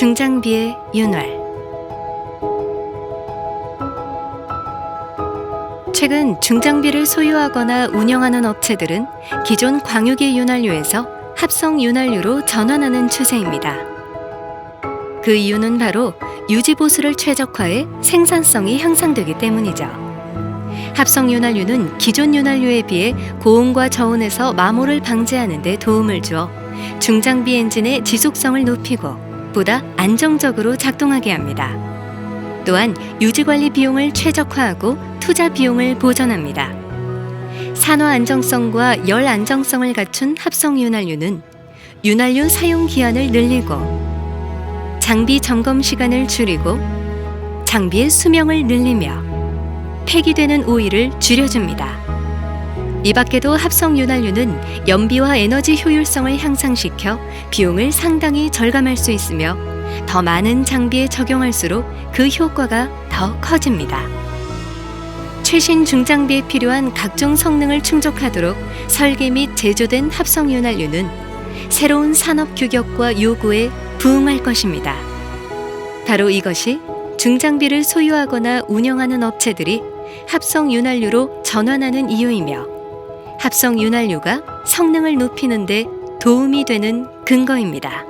중장비의 윤활 최근 중장비를 소유하거나 운영하는 업체들은 기존 광유계 윤활유에서 합성 윤활유로 전환하는 추세입니다. 그 이유는 바로 유지 보수를 최적화해 생산성이 향상되기 때문이죠. 합성 윤활유는 기존 윤활유에 비해 고온과 저온에서 마모를 방지하는 데 도움을 주어 중장비 엔진의 지속성을 높이고 보다 안정적으로 작동하게 합니다. 또한 유지 관리 비용을 최적화하고 투자 비용을 보전합니다. 산화 안정성과 열 안정성을 갖춘 합성 윤활유는 윤활유 사용 기한을 늘리고 장비 점검 시간을 줄이고 장비의 수명을 늘리며 폐기되는 오일을 줄여줍니다. 이 밖에도 합성 윤활유는 연비와 에너지 효율성을 향상시켜 비용을 상당히 절감할 수 있으며 더 많은 장비에 적용할수록 그 효과가 더 커집니다. 최신 중장비에 필요한 각종 성능을 충족하도록 설계 및 제조된 합성 윤활유는 새로운 산업 규격과 요구에 부응할 것입니다. 바로 이것이 중장비를 소유하거나 운영하는 업체들이 합성 윤활유로 전환하는 이유이며 합성 윤활유가 성능을 높이는 데 도움이 되는 근거입니다.